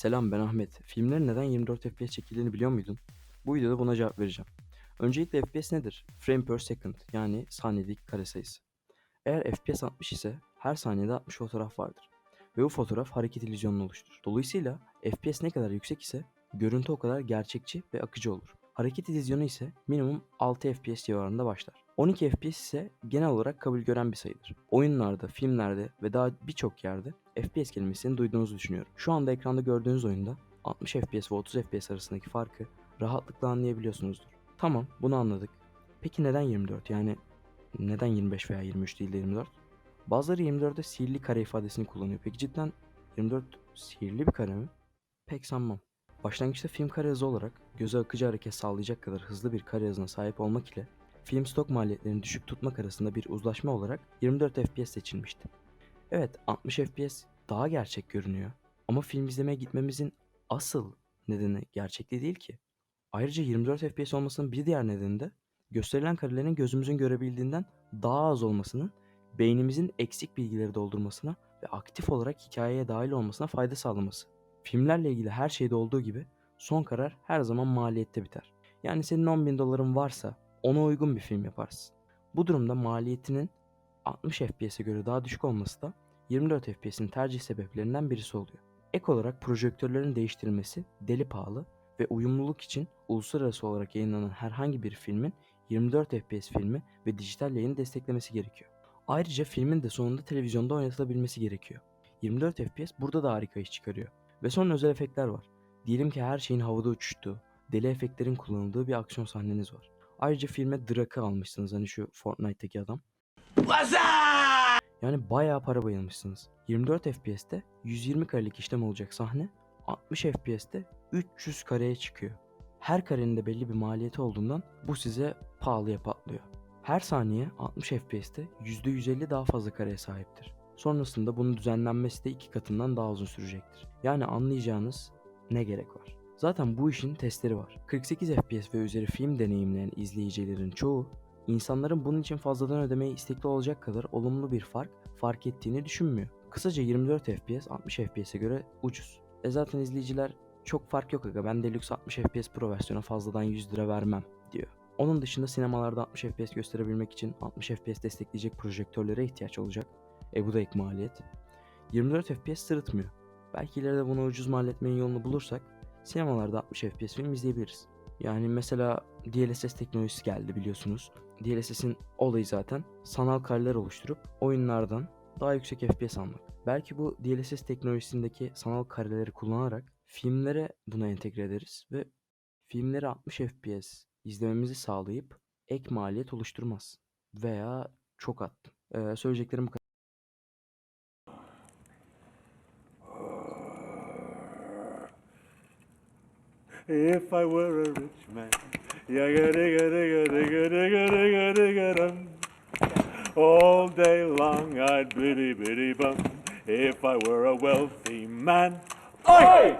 Selam ben Ahmet. Filmlerin neden 24 FPS çekildiğini biliyor muydun? Bu videoda buna cevap vereceğim. Öncelikle FPS nedir? Frame per second yani saniyelik kare sayısı. Eğer FPS 60 ise her saniyede 60 fotoğraf vardır. Ve bu fotoğraf hareket illüzyonunu oluşturur. Dolayısıyla FPS ne kadar yüksek ise görüntü o kadar gerçekçi ve akıcı olur. Hareket illüzyonu ise minimum 6 FPS civarında başlar. 12 FPS ise genel olarak kabul gören bir sayıdır. Oyunlarda, filmlerde ve daha birçok yerde FPS kelimesini duyduğunuzu düşünüyorum. Şu anda ekranda gördüğünüz oyunda 60 FPS ve 30 FPS arasındaki farkı rahatlıkla anlayabiliyorsunuzdur. Tamam, bunu anladık. Peki neden 24? Yani neden 25 veya 23 değil de 24? Bazıları 24'te sihirli kare ifadesini kullanıyor. Peki cidden 24 sihirli bir kare mi? Pek sanmam. Başlangıçta film kare hızı olarak göze akıcı hareket sağlayacak kadar hızlı bir kare hızına sahip olmak ile film stok maliyetlerini düşük tutmak arasında bir uzlaşma olarak 24 FPS seçilmişti. Evet 60 FPS daha gerçek görünüyor ama film izlemeye gitmemizin asıl nedeni gerçekliği değil ki. Ayrıca 24 FPS olmasının bir diğer nedeni de gösterilen karelerin gözümüzün görebildiğinden daha az olmasının beynimizin eksik bilgileri doldurmasına ve aktif olarak hikayeye dahil olmasına fayda sağlaması. Filmlerle ilgili her şeyde olduğu gibi son karar her zaman maliyette biter. Yani senin 10 bin doların varsa ona uygun bir film yaparsın. Bu durumda maliyetinin 60 FPS'e göre daha düşük olması da 24 FPS'in tercih sebeplerinden birisi oluyor. Ek olarak projektörlerin değiştirilmesi deli pahalı ve uyumluluk için uluslararası olarak yayınlanan herhangi bir filmin 24 FPS filmi ve dijital yayını desteklemesi gerekiyor. Ayrıca filmin de sonunda televizyonda oynatılabilmesi gerekiyor. 24 FPS burada da harika iş çıkarıyor. Ve sonra özel efektler var. Diyelim ki her şeyin havada uçuştuğu, deli efektlerin kullanıldığı bir aksiyon sahneniz var. Ayrıca filme Drak'ı almışsınız hani şu Fortnite'daki adam. Yani bayağı para bayılmışsınız. 24 FPS'te 120 karelik işlem olacak sahne 60 FPS'te 300 kareye çıkıyor. Her karenin de belli bir maliyeti olduğundan bu size pahalıya patlıyor. Her saniye 60 FPS'te %150 daha fazla kareye sahiptir. Sonrasında bunun düzenlenmesi de iki katından daha uzun sürecektir. Yani anlayacağınız ne gerek var. Zaten bu işin testleri var. 48 FPS ve üzeri film deneyimleyen izleyicilerin çoğu insanların bunun için fazladan ödemeye istekli olacak kadar olumlu bir fark fark ettiğini düşünmüyor. Kısaca 24 FPS 60 FPS'e göre ucuz. E zaten izleyiciler çok fark yok aga ben Deluxe 60 FPS Pro versiyona fazladan 100 lira vermem diyor. Onun dışında sinemalarda 60 FPS gösterebilmek için 60 FPS destekleyecek projektörlere ihtiyaç olacak. E bu da ek maliyet. 24 FPS sırıtmıyor. Belki ileride bunu ucuz mal etmenin yolunu bulursak sinemalarda 60 FPS film izleyebiliriz. Yani mesela DLSS teknolojisi geldi biliyorsunuz. DLSS'in olayı zaten sanal kareler oluşturup oyunlardan daha yüksek FPS almak. Belki bu DLSS teknolojisindeki sanal kareleri kullanarak filmlere bunu entegre ederiz ve filmleri 60 FPS izlememizi sağlayıp ek maliyet oluşturmaz. Veya çok attım. Ee, söyleyeceklerim bu kadar. If I were a rich man. All day long I'd biddy biddy bum. If I were a wealthy man, oi!